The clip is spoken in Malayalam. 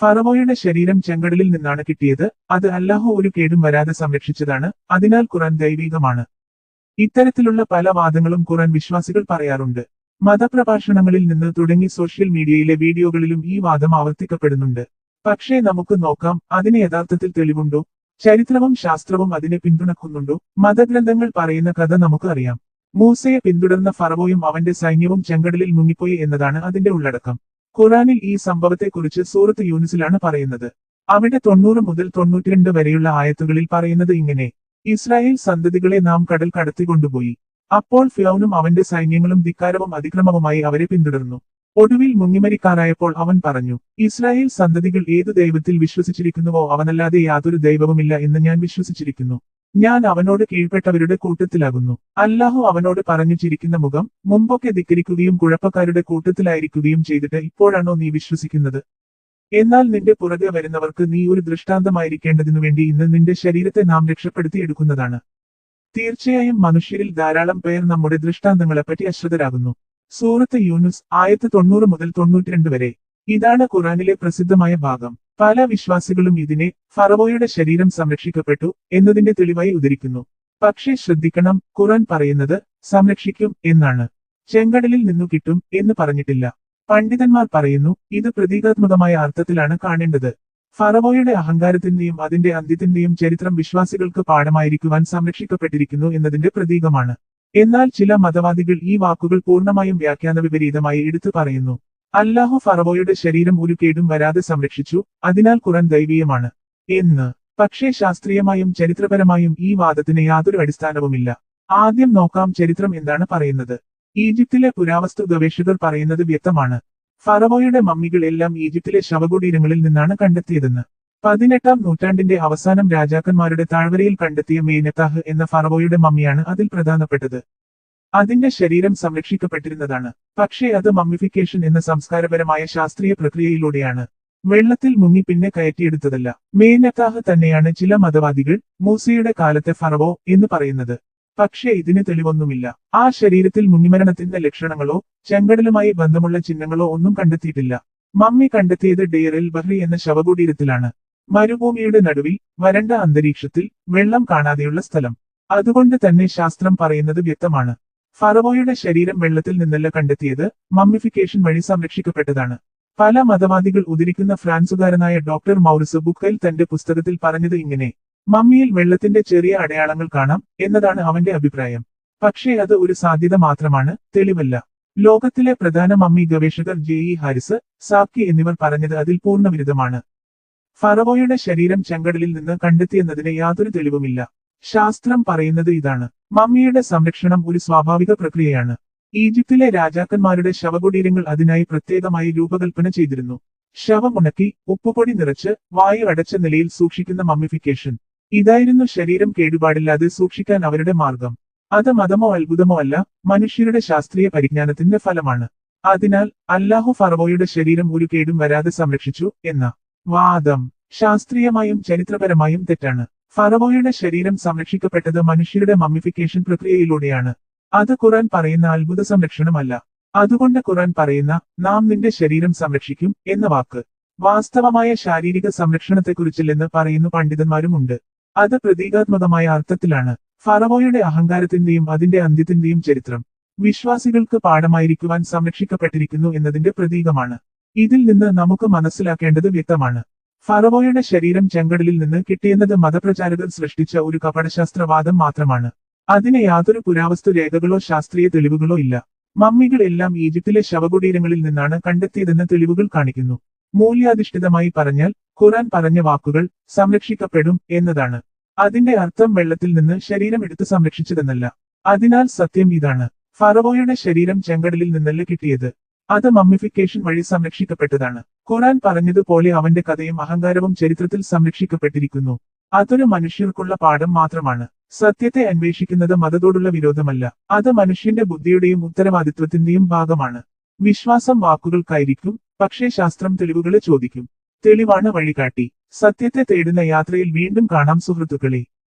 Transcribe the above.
ഫറവോയുടെ ശരീരം ചെങ്കടലിൽ നിന്നാണ് കിട്ടിയത്. അത് അല്ലാഹു ഒരു കേടും വരാതെ സംരക്ഷിച്ചതാണ്. അതിനാൽ ഖുറാൻ ദൈവികമാണ്. ഇത്തരത്തിലുള്ള പല വാദങ്ങളും ഖുറാൻ വിശ്വാസികൾ പറയാറുണ്ട്. മതപ്രഭാഷണങ്ങളിൽ നിന്ന് തുടങ്ങി സോഷ്യൽ മീഡിയയിലെ വീഡിയോകളിലും ഈ വാദം ആവർത്തിക്കപ്പെടുന്നുണ്ട്. പക്ഷേ നമുക്ക് നോക്കാം അതിന് യഥാർത്ഥത്തിൽ തെളിവുണ്ടോ? ചരിത്രവും ശാസ്ത്രവും അതിനെ പിന്തുണക്കുന്നുണ്ടോ? മതഗ്രന്ഥങ്ങൾ പറയുന്ന കഥ നമുക്ക് അറിയാം. മൂസയെ പിന്തുടർന്ന ഫറവോയും അവന്റെ സൈന്യവും ചെങ്കടലിൽ മുങ്ങിപ്പോയി എന്നതാണ് അതിന്റെ ഉള്ളടക്കം. ഖുറാനിൽ ഈ സംഭവത്തെക്കുറിച്ച് സൂറത്ത് യൂനിസിലാണ് പറയുന്നത്. അവിടെ തൊണ്ണൂറ് മുതൽ തൊണ്ണൂറ്റിരണ്ട് വരെയുള്ള ആയത്തുകളിൽ പറയുന്നത് ഇങ്ങനെ ഇസ്രായേൽ സന്തതികളെ നാം കടൽ കടത്തിക്കൊണ്ടുപോയി. അപ്പോൾ ഫിയൗനും അവന്റെ സൈന്യങ്ങളും ധിക്കാരവും അതിക്രമവുമായി അവരെ പിന്തുടർന്നു. ഒടുവിൽ മുങ്ങിമരിക്കാറായപ്പോൾ അവൻ പറഞ്ഞു ഇസ്രായേൽ സന്തതികൾ ഏതു ദൈവത്തിൽ വിശ്വസിച്ചിരിക്കുന്നുവോ അവനല്ലാതെ യാതൊരു ദൈവവുമില്ല എന്ന് ഞാൻ വിശ്വസിച്ചിരിക്കുന്നു. ഞാൻ അവനോട് കീഴ്പ്പെട്ടവരുടെ കൂട്ടത്തിലാകുന്നു. അല്ലാഹു അവനോട് പറഞ്ഞു ചിരിക്കുന്ന മുഖം മുമ്പൊക്കെ ധിക്കരിക്കുകയും കുഴപ്പക്കാരുടെ കൂട്ടത്തിലായിരിക്കുകയും ചെയ്തിട്ട് ഇപ്പോഴാണോ നീ വിശ്വസിക്കുന്നത്? എന്നാൽ നിന്റെ പുറകെ വരുന്നവർക്ക് നീ ഒരു ദൃഷ്ടാന്തമായിരിക്കേണ്ടതിനു വേണ്ടി ഇന്ന് നിന്റെ ശരീരത്തെ നാം രക്ഷപ്പെടുത്തിയെടുക്കുന്നതാണ് തീർച്ചയായും മനുഷ്യരിൽ ധാരാളം പേർ നമ്മുടെ ദൃഷ്ടാന്തങ്ങളെപ്പറ്റി അശ്രദ്ധരാകുന്നു. സൂറത്ത് യൂനുസ് ആയത്ത് തൊണ്ണൂറ് മുതൽ തൊണ്ണൂറ്റിരണ്ട് വരെ. ഇതാണ് ഖുറാനിലെ പ്രസിദ്ധമായ ഭാഗം. പല വിശ്വാസികളും ഇതിനെ ഫറവോയുടെ ശരീരം സംരക്ഷിക്കപ്പെട്ടു എന്നതിന്റെ തെളിവായി ഉദരിക്കുന്നു പക്ഷേ ശ്രദ്ധിക്കണം ഖുറാൻ പറയുന്നത് സംരക്ഷിക്കും എന്നാണ്. ചെങ്കടലിൽ നിന്നു കിട്ടും എന്ന് പറഞ്ഞിട്ടില്ല. പണ്ഡിതന്മാർ പറയുന്നു ഇത് പ്രതീകാത്മകമായ അർത്ഥത്തിലാണ് കാണേണ്ടത്. ഫറവോയുടെ അഹങ്കാരത്തിന്റെയും അതിന്റെ അന്ത്യത്തിന്റെയും ചരിത്രം വിശ്വാസികൾക്ക് പാഠമായിരിക്കുവാൻ സംരക്ഷിക്കപ്പെട്ടിരിക്കുന്നു എന്നതിന്റെ പ്രതീകമാണ്. എന്നാൽ ചില മതവാദികൾ ഈ വാക്കുകൾ പൂർണമായും വ്യാഖ്യാന വിപരീതമായി എടുത്തു പറയുന്നു. അല്ലാഹു ഫറവോയുടെ ശരീരം ഒരു കേടും വരാതെ സംരക്ഷിച്ചു അതിനാൽ ഖുറാൻ ദൈവീയമാണ്. എന്ന്. പക്ഷേ ശാസ്ത്രീയമായും ചരിത്രപരമായും ഈ വാദത്തിന് യാതൊരു അടിസ്ഥാനവുമില്ല. ആദ്യം നോക്കാം ചരിത്രം എന്താണ് പറയുന്നത്. ഈജിപ്തിലെ പുരാവസ്തു ഗവേഷകർ പറയുന്നത് വ്യക്തമാണ്. ഫറവോയുടെ മമ്മികൾ എല്ലാം ഈജിപ്തിലെ ശവകുടീരങ്ങളിൽ നിന്നാണ് കണ്ടെത്തിയതെന്ന്. പതിനെട്ടാം നൂറ്റാണ്ടിന്റെ അവസാനം രാജാക്കന്മാരുടെ താഴ്വരയിൽ കണ്ടെത്തിയ മേനത്താഹ് എന്ന ഫറവോയുടെ മമ്മിയാണ് അതിൽ പ്രധാനപ്പെട്ടത്. അതിന്റെ ശരീരം സംരക്ഷിക്കപ്പെട്ടിരുന്നതാണ്. പക്ഷേ അത് മമ്മിഫിക്കേഷൻ എന്ന സംസ്കാരപരമായ ശാസ്ത്രീയ പ്രക്രിയയിലൂടെയാണ്. വെള്ളത്തിൽ മുങ്ങി പിന്നെ കയറ്റിയെടുത്തതല്ല. മേനത്താഹ് തന്നെയാണ് ചില മതവാദികൾ മൂസയുടെ കാലത്തെ ഫറവോ എന്ന് പറയുന്നത്. പക്ഷേ ഇതിന് തെളിവൊന്നുമില്ല. ആ ശരീരത്തിൽ മുങ്ങിമരണത്തിന്റെ ലക്ഷണങ്ങളോ ചെങ്കടലുമായി ബന്ധമുള്ള ചിഹ്നങ്ങളോ ഒന്നും കണ്ടെത്തിയിട്ടില്ല. മമ്മി കണ്ടെത്തിയത് ഡെയറിൽ ബഹ്റി എന്ന ശവകുടീരത്തിലാണ്. മരുഭൂമിയുടെ നടുവിൽ വരണ്ട അന്തരീക്ഷത്തിൽ വെള്ളം കാണാതെയുള്ള സ്ഥലം. അതുകൊണ്ട് തന്നെ ശാസ്ത്രം പറയുന്നത് വ്യക്തമാണ്. ഫറവോയുടെ ശരീരം വെള്ളത്തിൽ നിന്നല്ല കണ്ടെത്തിയത് മമ്മിഫിക്കേഷൻ വഴി സംരക്ഷിക്കപ്പെട്ടതാണ്. പല മതവാദികൾ ഉദരിക്കുന്ന ഫ്രാൻസുകാരനായ ഡോക്ടർ മൗറിസ് ബുക്കയിൽ തന്റെ പുസ്തകത്തിൽ പറഞ്ഞത് ഇങ്ങനെ മമ്മിയിൽ വെള്ളത്തിന്റെ ചെറിയ അടയാളങ്ങൾ കാണാം എന്നതാണ് അവന്റെ അഭിപ്രായം. പക്ഷേ അത് ഒരു സാധ്യത മാത്രമാണ് തെളിവല്ല. ലോകത്തിലെ പ്രധാന മമ്മി ഗവേഷകർ ജെ ഇ ഹാരിസ് സാക്കി എന്നിവർ പറഞ്ഞത് അതിൽ പൂർണവിരുദ്ധമാണ് ഫറവോയുടെ ശരീരം ചെങ്കടലിൽ നിന്ന് കണ്ടെത്തിയെന്നതിന് യാതൊരു തെളിവുമില്ല. ശാസ്ത്രം പറയുന്നത് ഇതാണ്. മമ്മിയുടെ സംരക്ഷണം ഒരു സ്വാഭാവിക പ്രക്രിയയാണ്. ഈജിപ്തിലെ രാജാക്കന്മാരുടെ ശവകുടീരങ്ങൾ അതിനായി പ്രത്യേകമായി രൂപകൽപ്പന ചെയ്തിരുന്നു. ശവം ഉണക്കി ഉപ്പുപൊടി നിറച്ച് വായു അടച്ച നിലയിൽ സൂക്ഷിക്കുന്ന മമ്മിഫിക്കേഷൻ. ഇതായിരുന്നു ശരീരം കേടുപാടില്ലാതെ സൂക്ഷിക്കാൻ അവരുടെ മാർഗം. അത് മതമോ അത്ഭുതമോ അല്ല മനുഷ്യരുടെ ശാസ്ത്രീയ പരിജ്ഞാനത്തിന്റെ ഫലമാണ്. അതിനാൽ അല്ലാഹു ഫറവോയുടെ ശരീരം ഒരു കേടും വരാതെ സംരക്ഷിച്ചു എന്ന വാദം ശാസ്ത്രീയമായും ചരിത്രപരമായും തെറ്റാണ്. ഫറവോയുടെ ശരീരം സംരക്ഷിക്കപ്പെട്ടത് മനുഷ്യരുടെ മമ്മിഫിക്കേഷൻ പ്രക്രിയയിലൂടെയാണ്. അത് ഖുറാൻ പറയുന്ന അത്ഭുത സംരക്ഷണമല്ല. അതുകൊണ്ട് ഖുറാൻ പറയുന്ന നാം നിന്റെ ശരീരം സംരക്ഷിക്കും എന്ന വാക്ക് വാസ്തവമായ ശാരീരിക സംരക്ഷണത്തെക്കുറിച്ചില്ലെന്ന് പറയുന്ന പണ്ഡിതന്മാരുമുണ്ട് അത് പ്രതീകാത്മകമായ അർത്ഥത്തിലാണ്. ഫറവോയുടെ അഹങ്കാരത്തിന്റെയും അതിന്റെ അന്ത്യത്തിന്റെയും ചരിത്രം വിശ്വാസികൾക്ക് പാഠമായിരിക്കുവാൻ സംരക്ഷിക്കപ്പെട്ടിരിക്കുന്നു എന്നതിന്റെ പ്രതീകമാണ്. ഇതിൽ നിന്ന് നമുക്ക് മനസ്സിലാക്കേണ്ടത് വ്യക്തമാണ്. ഫറവോയുടെ ശരീരം ചെങ്കടലിൽ നിന്ന് കിട്ടിയെന്നത് മതപ്രചാരകർ സൃഷ്ടിച്ച ഒരു കപടശാസ്ത്രവാദം മാത്രമാണ്. അതിന് യാതൊരു പുരാവസ്തു രേഖകളോ ശാസ്ത്രീയ തെളിവുകളോ ഇല്ല. മമ്മികൾ എല്ലാം ഈജിപ്തിലെ ശവകുടീരങ്ങളിൽ നിന്നാണ് കണ്ടെത്തിയതെന്ന് തെളിവുകൾ കാണിക്കുന്നു. മൂല്യാധിഷ്ഠിതമായി പറഞ്ഞാൽ ഖുറാൻ പറഞ്ഞ വാക്കുകൾ സംരക്ഷിക്കപ്പെടും എന്നതാണ്. അതിന്റെ അർത്ഥം വെള്ളത്തിൽ നിന്ന് ശരീരം എടുത്തു സംരക്ഷിച്ചതെന്നല്ല. അതിനാൽ സത്യം ഇതാണ്. ഫറവോയുടെ ശരീരം ചെങ്കടലിൽ നിന്നല്ല കിട്ടിയത്. അത് മമ്മിഫിക്കേഷൻ വഴി സംരക്ഷിക്കപ്പെട്ടതാണ്. ഖുറാൻ പറഞ്ഞതുപോലെ അവന്റെ കഥയും അഹങ്കാരവും ചരിത്രത്തിൽ സംരക്ഷിക്കപ്പെട്ടിരിക്കുന്നു. അതൊരു മനുഷ്യർക്കുള്ള പാഠം മാത്രമാണ്. സത്യത്തെ അന്വേഷിക്കുന്നത് മതത്തോടുള്ള വിരോധമല്ല. അത് മനുഷ്യന്റെ ബുദ്ധിയുടെയും ഉത്തരവാദിത്വത്തിന്റെയും ഭാഗമാണ്. വിശ്വാസം വാക്കുകൾക്കായിരിക്കും പക്ഷേ ശാസ്ത്രം തെളിവുകളെ ചോദിക്കും. തെളിവാണ് വഴികാട്ടി. സത്യത്തെ തേടുന്ന യാത്രയിൽ വീണ്ടും കാണാം സുഹൃത്തുക്കളെ.